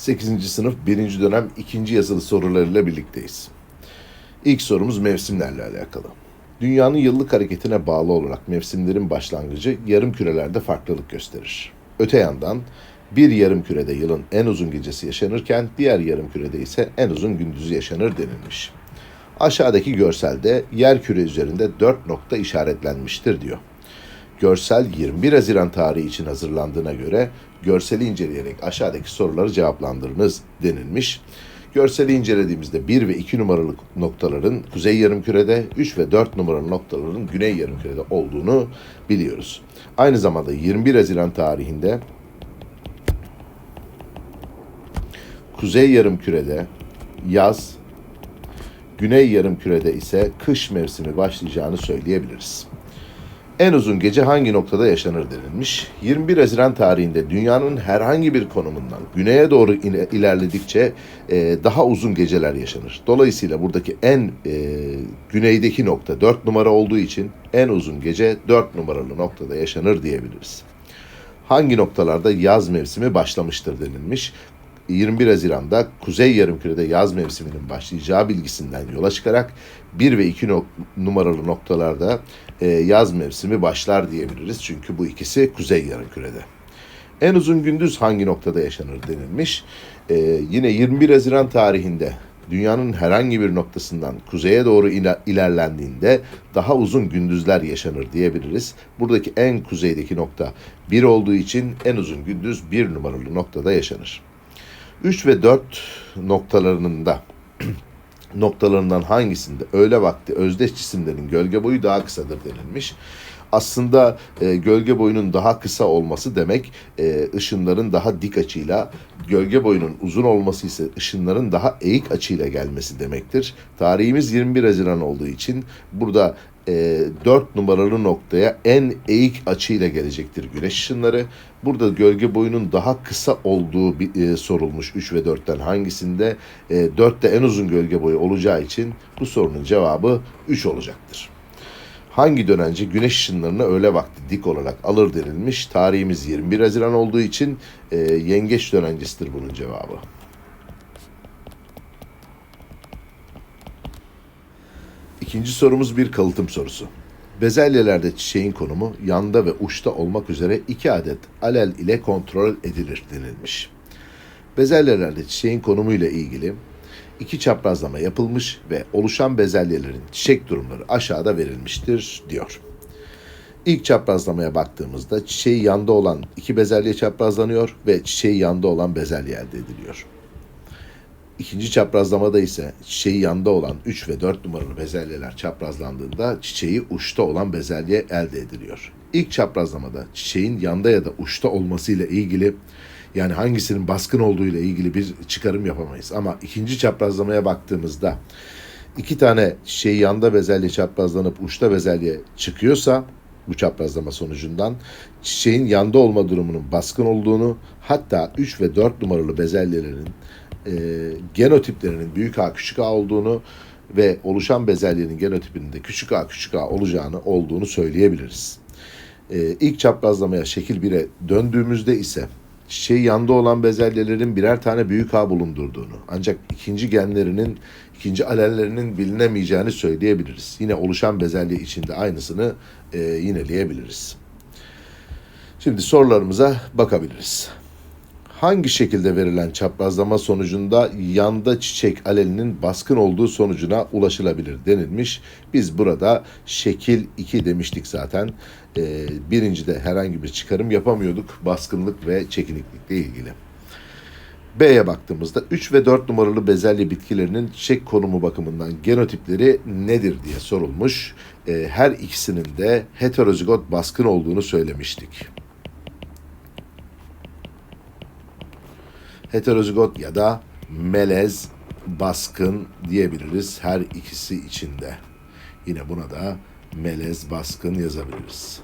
8. sınıf 1. dönem 2. yazılı sorularıyla birlikteyiz. İlk sorumuz mevsimlerle alakalı. Dünyanın yıllık hareketine bağlı olarak mevsimlerin başlangıcı yarım kürelerde farklılık gösterir. Öte yandan bir yarım kürede yılın en uzun gecesi yaşanırken diğer yarım kürede ise en uzun gündüzü yaşanır denilmiş. Aşağıdaki görselde yer küre üzerinde dört nokta işaretlenmiştir diyor. Görsel 21 Haziran tarihi için hazırlandığına göre görseli inceleyerek aşağıdaki soruları cevaplandırınız denilmiş. Görseli incelediğimizde 1 ve 2 numaralı noktaların kuzey yarımkürede, 3 ve 4 numaralı noktaların güney yarımkürede olduğunu biliyoruz. Aynı zamanda 21 Haziran tarihinde kuzey yarımkürede yaz, güney yarımkürede ise kış mevsimi başlayacağını söyleyebiliriz. En uzun gece hangi noktada yaşanır denilmiş. 21 Haziran tarihinde dünyanın herhangi bir konumundan güneye doğru ilerledikçe e, daha uzun geceler yaşanır. Dolayısıyla buradaki en e, güneydeki nokta 4 numara olduğu için en uzun gece 4 numaralı noktada yaşanır diyebiliriz. Hangi noktalarda yaz mevsimi başlamıştır denilmiş. 21 Haziran'da Kuzey Yarımküre'de yaz mevsiminin başlayacağı bilgisinden yola çıkarak 1 ve 2 nok- numaralı noktalarda e, yaz mevsimi başlar diyebiliriz. Çünkü bu ikisi Kuzey Yarımküre'de. En uzun gündüz hangi noktada yaşanır denilmiş. E, yine 21 Haziran tarihinde dünyanın herhangi bir noktasından kuzeye doğru ilerlendiğinde daha uzun gündüzler yaşanır diyebiliriz. Buradaki en kuzeydeki nokta 1 olduğu için en uzun gündüz 1 numaralı noktada yaşanır. 3 ve 4 noktalarının da noktalarından hangisinde öğle vakti özdeş cisimlerin gölge boyu daha kısadır denilmiş. Aslında e, gölge boyunun daha kısa olması demek e, ışınların daha dik açıyla, gölge boyunun uzun olması ise ışınların daha eğik açıyla gelmesi demektir. Tarihimiz 21 Haziran olduğu için burada e, 4 numaralı noktaya en eğik açıyla gelecektir güneş ışınları. Burada gölge boyunun daha kısa olduğu bir, e, sorulmuş 3 ve 4'ten hangisinde? E, 4'te en uzun gölge boyu olacağı için bu sorunun cevabı 3 olacaktır. Hangi dönence güneş ışınlarını öğle vakti dik olarak alır denilmiş. Tarihimiz 21 Haziran olduğu için e, yengeç dönencesidir bunun cevabı. İkinci sorumuz bir kalıtım sorusu. Bezelyelerde çiçeğin konumu yanda ve uçta olmak üzere iki adet alel ile kontrol edilir denilmiş. Bezelyelerde çiçeğin konumu ile ilgili iki çaprazlama yapılmış ve oluşan bezelyelerin çiçek durumları aşağıda verilmiştir diyor. İlk çaprazlamaya baktığımızda çiçeği yanda olan iki bezelye çaprazlanıyor ve çiçeği yanda olan bezelye elde ediliyor. İkinci çaprazlamada ise çiçeği yanda olan 3 ve 4 numaralı bezelyeler çaprazlandığında çiçeği uçta olan bezelye elde ediliyor. İlk çaprazlamada çiçeğin yanda ya da uçta olmasıyla ilgili yani hangisinin baskın olduğu ile ilgili bir çıkarım yapamayız. Ama ikinci çaprazlamaya baktığımızda iki tane çiçeği yanda bezelye çaprazlanıp uçta bezelye çıkıyorsa bu çaprazlama sonucundan çiçeğin yanda olma durumunun baskın olduğunu hatta 3 ve 4 numaralı bezelyelerin e, genotiplerinin büyük A küçük A olduğunu ve oluşan bezelyenin genotipinin de küçük A küçük A olacağını olduğunu söyleyebiliriz. E, ilk çaprazlamaya şekil 1'e döndüğümüzde ise çiçeği yanda olan bezelyelerin birer tane büyük A bulundurduğunu ancak ikinci genlerinin ikinci alellerinin bilinemeyeceğini söyleyebiliriz. Yine oluşan bezelye içinde aynısını e, yineleyebiliriz. Şimdi sorularımıza bakabiliriz hangi şekilde verilen çaprazlama sonucunda yanda çiçek alelinin baskın olduğu sonucuna ulaşılabilir denilmiş. Biz burada şekil 2 demiştik zaten. Ee, birincide herhangi bir çıkarım yapamıyorduk baskınlık ve çekiniklikle ilgili. B'ye baktığımızda 3 ve 4 numaralı bezelye bitkilerinin çiçek konumu bakımından genotipleri nedir diye sorulmuş. Ee, her ikisinin de heterozigot baskın olduğunu söylemiştik. Heterozigot ya da melez baskın diyebiliriz her ikisi içinde. Yine buna da melez baskın yazabiliriz.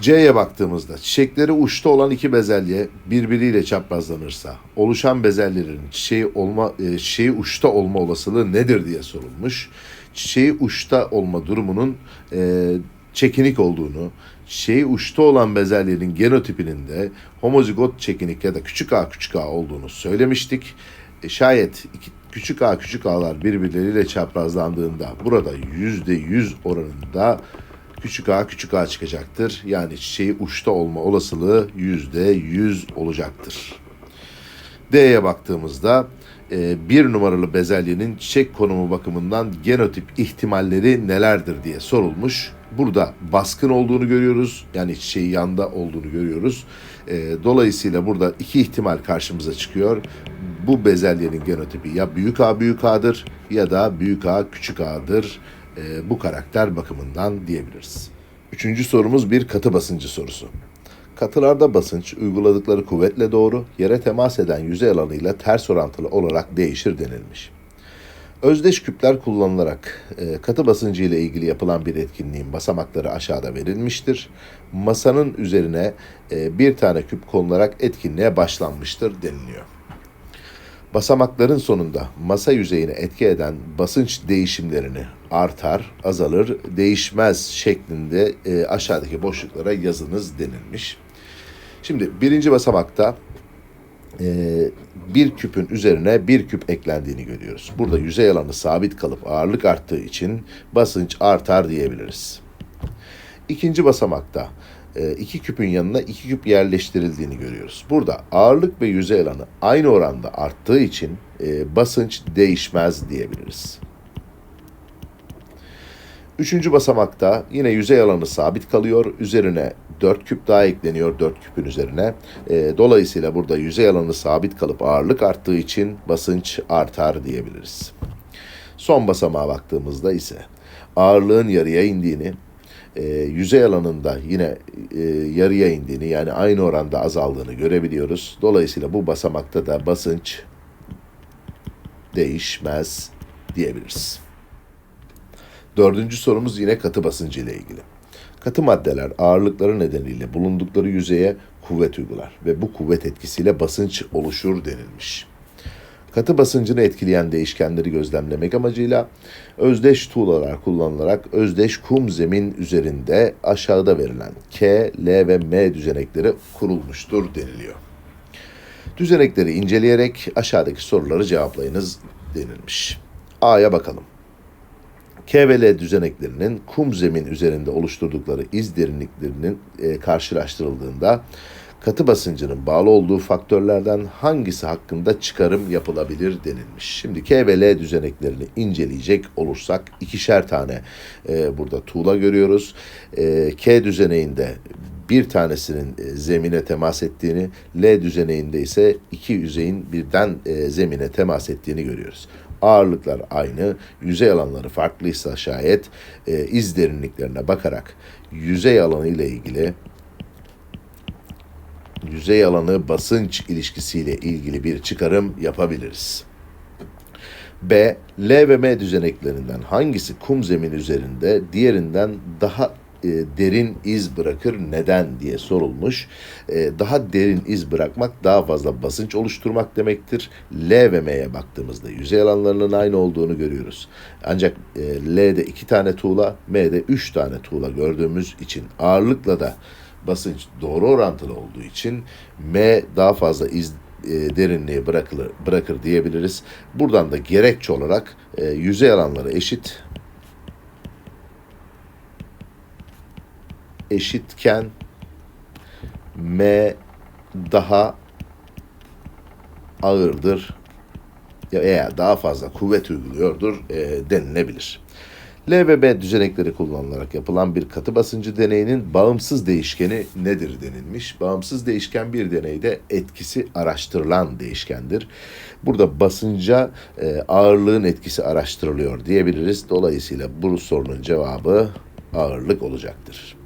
C'ye baktığımızda çiçekleri uçta olan iki bezelye birbiriyle çaprazlanırsa oluşan bezelyelerin çiçeği olma e, çiçeği uçta olma olasılığı nedir diye sorulmuş. Çiçeği uçta olma durumunun e, çekinik olduğunu, çiçeği uçta olan bezelyenin genotipinin de homozigot çekinik ya da küçük a küçük a olduğunu söylemiştik. E, şayet iki, küçük a küçük a'lar birbirleriyle çaprazlandığında burada yüzde yüz oranında küçük a küçük a çıkacaktır. Yani çiçeği uçta olma olasılığı yüzde yüz olacaktır. D'ye baktığımızda e, bir numaralı bezelyenin çiçek konumu bakımından genotip ihtimalleri nelerdir diye sorulmuş. Burada baskın olduğunu görüyoruz. Yani çiçeği yanda olduğunu görüyoruz. E, dolayısıyla burada iki ihtimal karşımıza çıkıyor. Bu bezelyenin genotipi ya büyük A büyük A'dır ya da büyük A küçük A'dır. E, bu karakter bakımından diyebiliriz. Üçüncü sorumuz bir katı basıncı sorusu. Katılarda basınç uyguladıkları kuvvetle doğru yere temas eden yüzey alanıyla ters orantılı olarak değişir denilmiş. Özdeş küpler kullanılarak e, katı basıncı ile ilgili yapılan bir etkinliğin basamakları aşağıda verilmiştir. Masanın üzerine e, bir tane küp konularak etkinliğe başlanmıştır deniliyor. Basamakların sonunda masa yüzeyine etki eden basınç değişimlerini artar, azalır, değişmez şeklinde e, aşağıdaki boşluklara yazınız denilmiş. Şimdi birinci basamakta bir küpün üzerine bir küp eklendiğini görüyoruz. Burada yüzey alanı sabit kalıp ağırlık arttığı için basınç artar diyebiliriz. İkinci basamakta e, iki küpün yanına iki küp yerleştirildiğini görüyoruz. Burada ağırlık ve yüzey alanı aynı oranda arttığı için e, basınç değişmez diyebiliriz. Üçüncü basamakta yine yüzey alanı sabit kalıyor. Üzerine 4 küp daha ekleniyor 4 küpün üzerine. E, dolayısıyla burada yüzey alanı sabit kalıp ağırlık arttığı için basınç artar diyebiliriz. Son basamağa baktığımızda ise ağırlığın yarıya indiğini, e, yüzey alanında yine e, yarıya indiğini yani aynı oranda azaldığını görebiliyoruz. Dolayısıyla bu basamakta da basınç değişmez diyebiliriz. Dördüncü sorumuz yine katı basıncı ile ilgili. Katı maddeler ağırlıkları nedeniyle bulundukları yüzeye kuvvet uygular ve bu kuvvet etkisiyle basınç oluşur denilmiş. Katı basıncını etkileyen değişkenleri gözlemlemek amacıyla özdeş tuğlalar kullanılarak özdeş kum zemin üzerinde aşağıda verilen K, L ve M düzenekleri kurulmuştur deniliyor. Düzenekleri inceleyerek aşağıdaki soruları cevaplayınız denilmiş. A'ya bakalım. K ve L düzeneklerinin kum zemin üzerinde oluşturdukları iz derinliklerinin e, karşılaştırıldığında katı basıncının bağlı olduğu faktörlerden hangisi hakkında çıkarım yapılabilir denilmiş. Şimdi K ve L düzeneklerini inceleyecek olursak ikişer tane e, burada tuğla görüyoruz. E, K düzeneğinde bir tanesinin e, zemine temas ettiğini, L düzeneğinde ise iki yüzeyin birden e, zemine temas ettiğini görüyoruz. Ağırlıklar aynı, yüzey alanları farklıysa şayet e, iz derinliklerine bakarak yüzey alanı ile ilgili yüzey alanı basınç ilişkisiyle ilgili bir çıkarım yapabiliriz. B. L ve M düzeneklerinden hangisi kum zemin üzerinde diğerinden daha e, derin iz bırakır neden diye sorulmuş. E, daha derin iz bırakmak daha fazla basınç oluşturmak demektir. L ve M'ye baktığımızda yüzey alanlarının aynı olduğunu görüyoruz. Ancak e, L'de iki tane tuğla, M'de üç tane tuğla gördüğümüz için ağırlıkla da basınç doğru orantılı olduğu için M daha fazla iz e, derinliği bırakılır, bırakır diyebiliriz. Buradan da gerekçe olarak e, yüzey alanları eşit eşitken M daha ağırdır ya veya daha fazla kuvvet uyguluyordur e, denilebilir. L ve B düzenekleri kullanılarak yapılan bir katı basıncı deneyinin bağımsız değişkeni nedir denilmiş. Bağımsız değişken bir deneyde etkisi araştırılan değişkendir. Burada basınca e, ağırlığın etkisi araştırılıyor diyebiliriz. Dolayısıyla bu sorunun cevabı ağırlık olacaktır.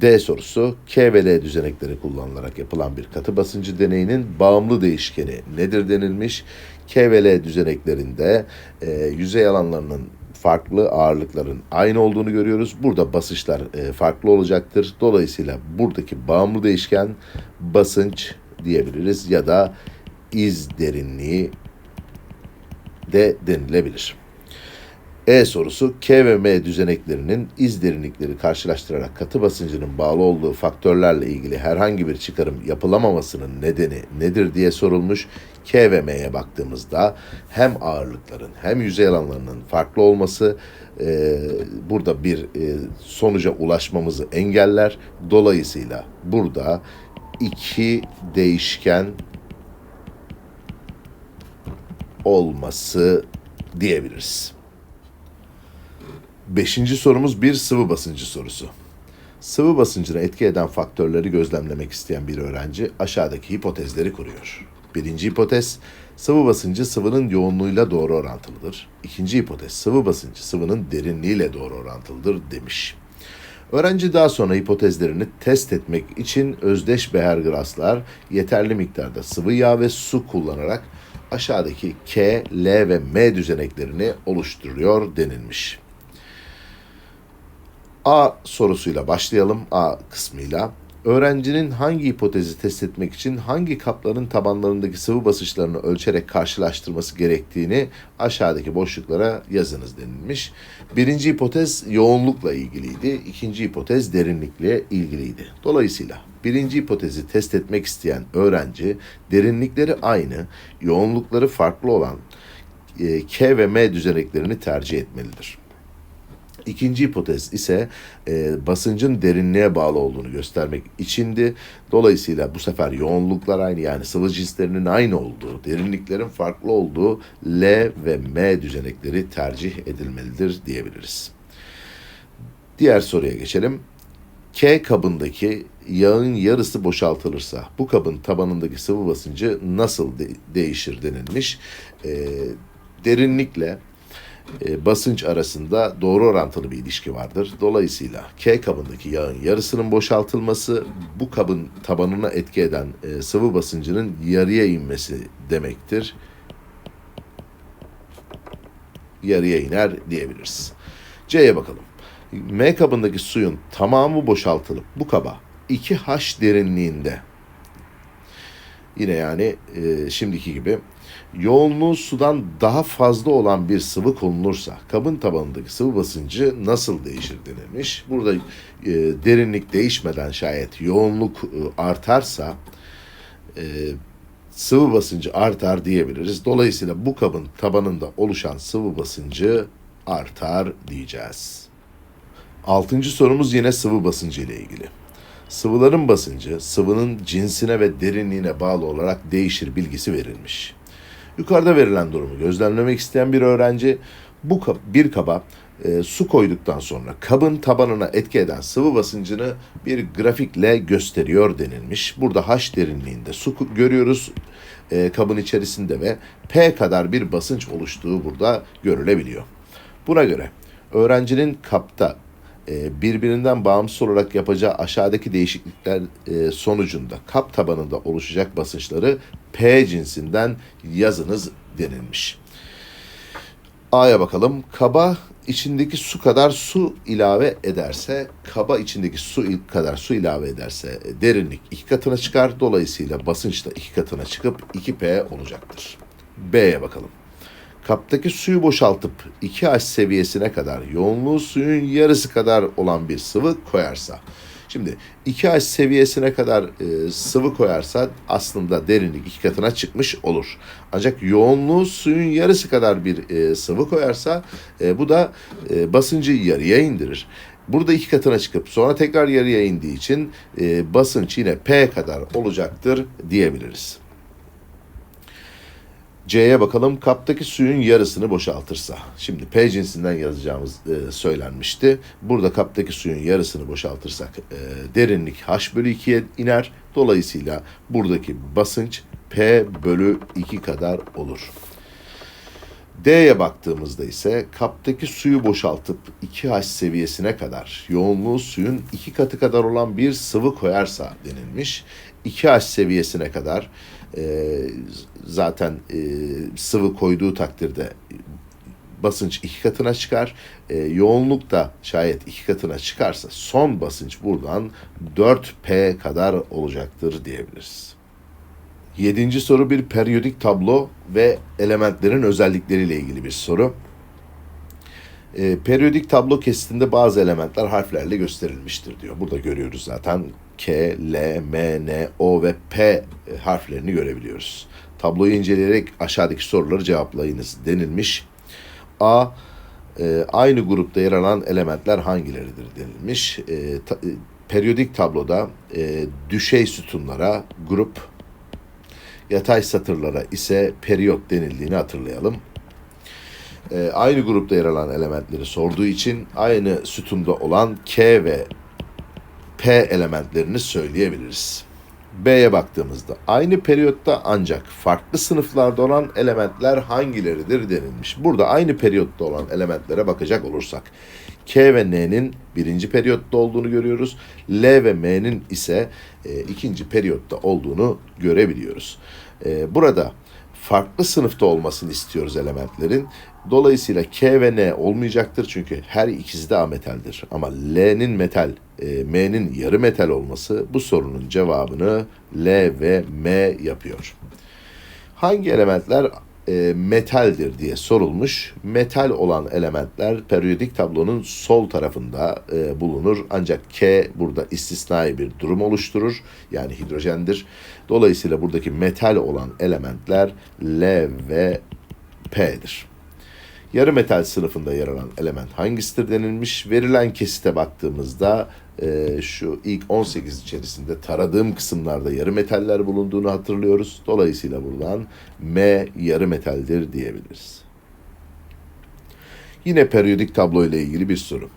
D sorusu K ve L düzenekleri kullanılarak yapılan bir katı basıncı deneyinin bağımlı değişkeni nedir denilmiş. K ve L düzeneklerinde e, yüzey alanlarının farklı ağırlıkların aynı olduğunu görüyoruz. Burada basınçlar e, farklı olacaktır. Dolayısıyla buradaki bağımlı değişken basınç diyebiliriz ya da iz derinliği de denilebilir. E sorusu K ve M düzeneklerinin iz derinlikleri karşılaştırarak katı basıncının bağlı olduğu faktörlerle ilgili herhangi bir çıkarım yapılamamasının nedeni nedir diye sorulmuş. K ve M'ye baktığımızda hem ağırlıkların hem yüzey alanlarının farklı olması e, burada bir e, sonuca ulaşmamızı engeller. Dolayısıyla burada iki değişken olması diyebiliriz. Beşinci sorumuz bir sıvı basıncı sorusu. Sıvı basıncına etki eden faktörleri gözlemlemek isteyen bir öğrenci aşağıdaki hipotezleri kuruyor. Birinci hipotez, sıvı basıncı sıvının yoğunluğuyla doğru orantılıdır. İkinci hipotez, sıvı basıncı sıvının derinliğiyle doğru orantılıdır demiş. Öğrenci daha sonra hipotezlerini test etmek için özdeş behergraslar yeterli miktarda sıvı yağ ve su kullanarak aşağıdaki K, L ve M düzeneklerini oluşturuyor denilmiş. A sorusuyla başlayalım. A kısmıyla. Öğrencinin hangi hipotezi test etmek için hangi kapların tabanlarındaki sıvı basınçlarını ölçerek karşılaştırması gerektiğini aşağıdaki boşluklara yazınız denilmiş. Birinci hipotez yoğunlukla ilgiliydi. İkinci hipotez derinlikle ilgiliydi. Dolayısıyla birinci hipotezi test etmek isteyen öğrenci derinlikleri aynı, yoğunlukları farklı olan e, K ve M düzeneklerini tercih etmelidir. İkinci hipotez ise e, basıncın derinliğe bağlı olduğunu göstermek içindi. Dolayısıyla bu sefer yoğunluklar aynı yani sıvı cinslerinin aynı olduğu, derinliklerin farklı olduğu L ve M düzenekleri tercih edilmelidir diyebiliriz. Diğer soruya geçelim. K kabındaki yağın yarısı boşaltılırsa bu kabın tabanındaki sıvı basıncı nasıl de- değişir denilmiş. E, derinlikle e, basınç arasında doğru orantılı bir ilişki vardır. Dolayısıyla K kabındaki yağın yarısının boşaltılması bu kabın tabanına etki eden e, sıvı basıncının yarıya inmesi demektir. Yarıya iner diyebiliriz. C'ye bakalım. M kabındaki suyun tamamı boşaltılıp bu kaba 2H derinliğinde yine yani e, şimdiki gibi yoğunluğu sudan daha fazla olan bir sıvı konulursa kabın tabanındaki sıvı basıncı nasıl değişir denilmiş. Burada e, derinlik değişmeden şayet yoğunluk e, artarsa e, sıvı basıncı artar diyebiliriz. Dolayısıyla bu kabın tabanında oluşan sıvı basıncı artar diyeceğiz. Altıncı sorumuz yine sıvı basıncı ile ilgili. Sıvıların basıncı sıvının cinsine ve derinliğine bağlı olarak değişir bilgisi verilmiş. Yukarıda verilen durumu gözlemlemek isteyen bir öğrenci bu kap, bir kaba e, su koyduktan sonra kabın tabanına etki eden sıvı basıncını bir grafikle gösteriyor denilmiş. Burada H derinliğinde su görüyoruz e, kabın içerisinde ve P kadar bir basınç oluştuğu burada görülebiliyor. Buna göre öğrencinin kapta birbirinden bağımsız olarak yapacağı aşağıdaki değişiklikler e, sonucunda kap tabanında oluşacak basınçları P cinsinden yazınız denilmiş. A'ya bakalım. Kaba içindeki su kadar su ilave ederse, kaba içindeki su kadar su ilave ederse e, derinlik iki katına çıkar. Dolayısıyla basınç da iki katına çıkıp 2P olacaktır. B'ye bakalım. Kaptaki suyu boşaltıp 2H seviyesine kadar yoğunluğu suyun yarısı kadar olan bir sıvı koyarsa. Şimdi 2H seviyesine kadar e, sıvı koyarsa aslında derinlik iki katına çıkmış olur. Ancak yoğunluğu suyun yarısı kadar bir e, sıvı koyarsa e, bu da e, basıncı yarıya indirir. Burada iki katına çıkıp sonra tekrar yarıya indiği için e, basınç yine P kadar olacaktır diyebiliriz. C'ye bakalım. Kaptaki suyun yarısını boşaltırsa. Şimdi P cinsinden yazacağımız e, söylenmişti. Burada kaptaki suyun yarısını boşaltırsak e, derinlik H bölü 2'ye iner. Dolayısıyla buradaki basınç P bölü 2 kadar olur. D'ye baktığımızda ise kaptaki suyu boşaltıp 2H seviyesine kadar yoğunluğu suyun iki katı kadar olan bir sıvı koyarsa denilmiş. 2H seviyesine kadar e, zaten e, sıvı koyduğu takdirde basınç iki katına çıkar. E, yoğunluk da şayet iki katına çıkarsa son basınç buradan 4P kadar olacaktır diyebiliriz. Yedinci soru bir periyodik tablo ve elementlerin özellikleriyle ilgili bir soru. E, periyodik tablo kesitinde bazı elementler harflerle gösterilmiştir diyor. Burada görüyoruz zaten K, L, M, N, O ve P harflerini görebiliyoruz. Tabloyu inceleyerek aşağıdaki soruları cevaplayınız denilmiş. A. e, aynı grupta yer alan elementler hangileridir denilmiş. E, ta- e, periyodik tabloda e, düşey sütunlara grup, yatay satırlara ise periyot denildiğini hatırlayalım. E, aynı grupta yer alan elementleri sorduğu için aynı sütunda olan K ve P elementlerini söyleyebiliriz. B'ye baktığımızda aynı periyotta ancak farklı sınıflarda olan elementler hangileridir denilmiş. Burada aynı periyotta olan elementlere bakacak olursak K ve N'nin birinci periyotta olduğunu görüyoruz. L ve M'nin ise e, ikinci periyotta olduğunu görebiliyoruz. E, burada farklı sınıfta olmasını istiyoruz elementlerin. Dolayısıyla K ve N olmayacaktır çünkü her ikisi de ametaldir. Ama L'nin metal, e, M'nin yarı metal olması bu sorunun cevabını L ve M yapıyor. Hangi elementler e, metaldir diye sorulmuş. Metal olan elementler periyodik tablonun sol tarafında e, bulunur. Ancak K burada istisnai bir durum oluşturur. Yani hidrojendir. Dolayısıyla buradaki metal olan elementler L ve P'dir. Yarı metal sınıfında yer alan element hangisidir denilmiş. Verilen kesite baktığımızda e, şu ilk 18 içerisinde taradığım kısımlarda yarı metaller bulunduğunu hatırlıyoruz. Dolayısıyla buradan M yarı metaldir diyebiliriz. Yine periyodik tablo ile ilgili bir soru.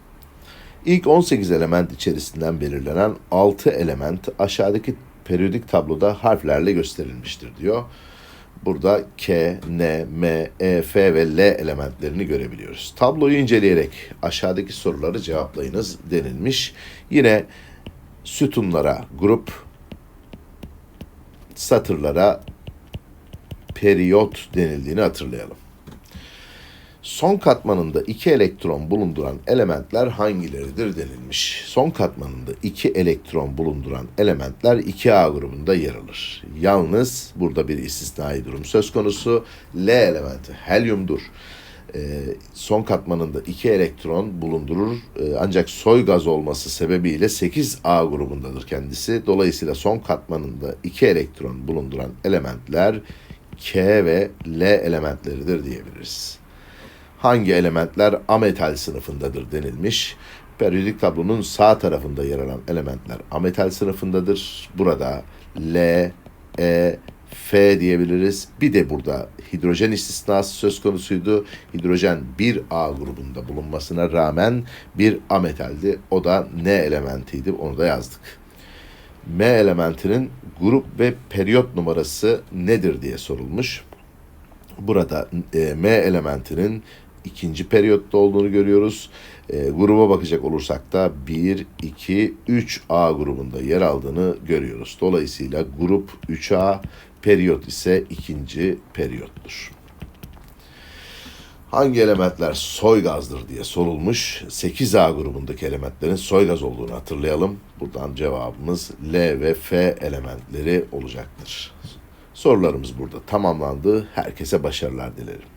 İlk 18 element içerisinden belirlenen 6 element aşağıdaki periyodik tabloda harflerle gösterilmiştir diyor. Burada K, N, M, E, F ve L elementlerini görebiliyoruz. Tabloyu inceleyerek aşağıdaki soruları cevaplayınız denilmiş. Yine sütunlara grup, satırlara periyot denildiğini hatırlayalım. Son katmanında iki elektron bulunduran elementler hangileridir denilmiş. Son katmanında iki elektron bulunduran elementler 2A grubunda yer alır. Yalnız burada bir istisnai durum söz konusu. L elementi helyumdur. Ee, son katmanında iki elektron bulundurur Ee, ancak soy gaz olması sebebiyle 8A grubundadır kendisi. Dolayısıyla son katmanında iki elektron bulunduran elementler K ve L elementleridir diyebiliriz hangi elementler ametal sınıfındadır denilmiş. Periyodik tablonun sağ tarafında yer alan elementler ametal sınıfındadır. Burada L, E, F diyebiliriz. Bir de burada hidrojen istisnası söz konusuydu. Hidrojen 1A grubunda bulunmasına rağmen bir ametaldi. O da N elementiydi. Onu da yazdık. M elementinin grup ve periyot numarası nedir diye sorulmuş. Burada e, M elementinin ikinci periyotta olduğunu görüyoruz. E, gruba bakacak olursak da 1, 2, 3A grubunda yer aldığını görüyoruz. Dolayısıyla grup 3A, periyot ise ikinci periyottur. Hangi elementler soy gazdır diye sorulmuş. 8A grubundaki elementlerin soy gaz olduğunu hatırlayalım. Buradan cevabımız L ve F elementleri olacaktır. Sorularımız burada tamamlandı. Herkese başarılar dilerim.